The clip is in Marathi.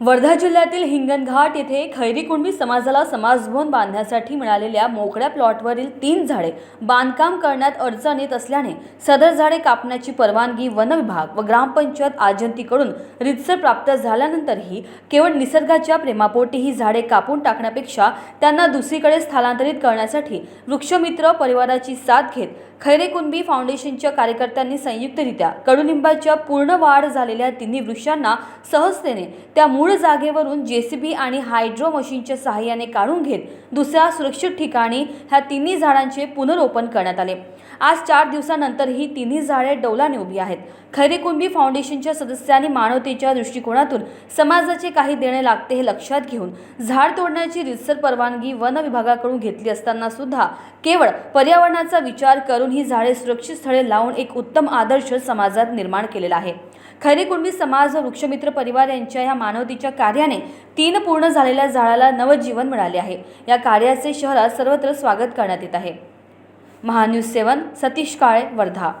वर्धा जिल्ह्यातील हिंगणघाट येथे खैरी कुणबी समाजाला समाजभवन बांधण्यासाठी मिळालेल्या मोकळ्या प्लॉटवरील तीन झाडे बांधकाम करण्यात अडचण येत असल्याने सदर झाडे कापण्याची परवानगी वन विभाग व ग्रामपंचायत आजंतीकडून रितसर प्राप्त झाल्यानंतरही केवळ निसर्गाच्या प्रेमापोटी ही झाडे कापून टाकण्यापेक्षा त्यांना दुसरीकडे स्थलांतरित करण्यासाठी वृक्षमित्र परिवाराची साथ घेत खैरे कुणबी फाउंडेशनच्या कार्यकर्त्यांनी संयुक्तरित्या कडुलिंबाच्या पूर्ण वाढ झालेल्या तिन्ही वृक्षांना सहजतेने त्या मूळ जागेवरून जेसीबी आणि हायड्रो मशीनच्या सहाय्याने काढून घेत दुसऱ्या सुरक्षित ठिकाणी ह्या तिन्ही झाडांचे पुनरोपण करण्यात आले. आज चार दिवसानंतर ही तिन्ही झाडे डौलाने उभी आहेत. खैरे फाउंडेशनच्या सदस्यांनी मानवतेच्या दृष्टिकोनातून समाजाचे काही देणे लागते हे लक्षात घेऊन झाड तोडण्याची रितसर परवानगी वन विभागाकडून घेतली असताना सुद्धा केवळ पर्यावरणाचा विचार करून ही झाडे सुरक्षित स्थळे लावून एक उत्तम आदर्श समाजात निर्माण केलेला आहे. खैरे समाज व वृक्षमित्र परिवार यांच्या या मानवतेच्या कार्याने तीन पूर्ण झालेल्या झाडाला नवजीवन मिळाले आहे. या कार्याचे शहरात सर्वत्र स्वागत करण्यात येत आहे. महान्यूज सेवन सतीश काळे वर्धा.